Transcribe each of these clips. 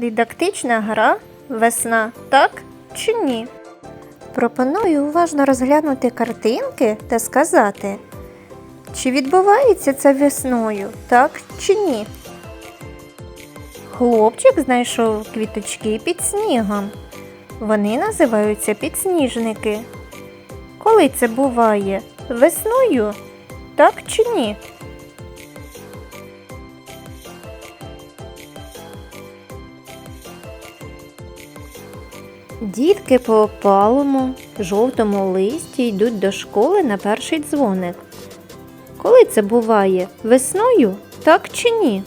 Дидактична гра весна, так чи ні? Пропоную уважно розглянути картинки та сказати, чи відбувається це весною, так чи ні? Хлопчик знайшов квіточки під снігом. Вони називаються підсніжники. Коли це буває? Весною? Так чи ні? Дітки по опалому, жовтому листі йдуть до школи на перший дзвоник. Коли це буває? Весною? Так чи ні?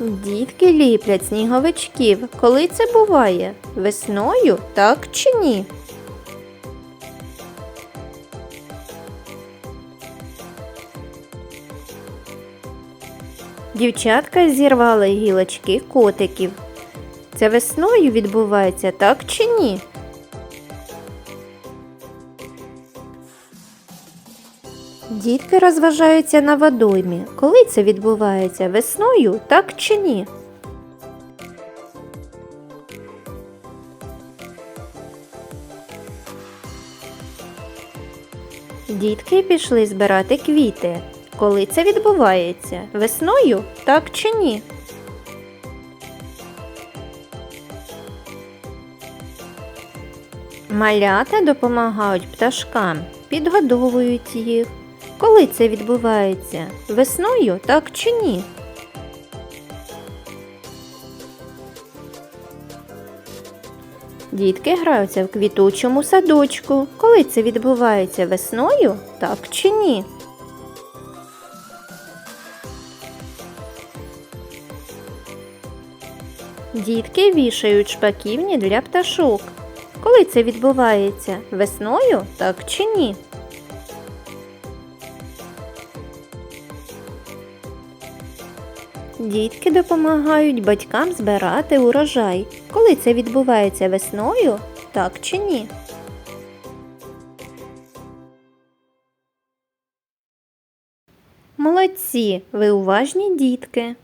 Дітки ліплять сніговичків. Коли це буває? Весною? Так чи ні? Дівчатка зірвали гілочки котиків. Це весною відбувається, так чи ні? Дітки розважаються на водоймі. Коли це відбувається? Весною, так чи ні? Дітки пішли збирати квіти. Коли це відбувається? Весною, так чи ні? Малята допомагають пташкам, підгодовують їх. Коли це відбувається? Весною, так чи ні? Дітки граються в квітучому садочку. Коли це відбувається весною, так чи ні? Дітки вішають шпаківні для пташок. Коли це відбувається? Весною, так чи ні? Дітки допомагають батькам збирати урожай. Коли це відбувається весною, так чи ні? Молодці, ви уважні дітки.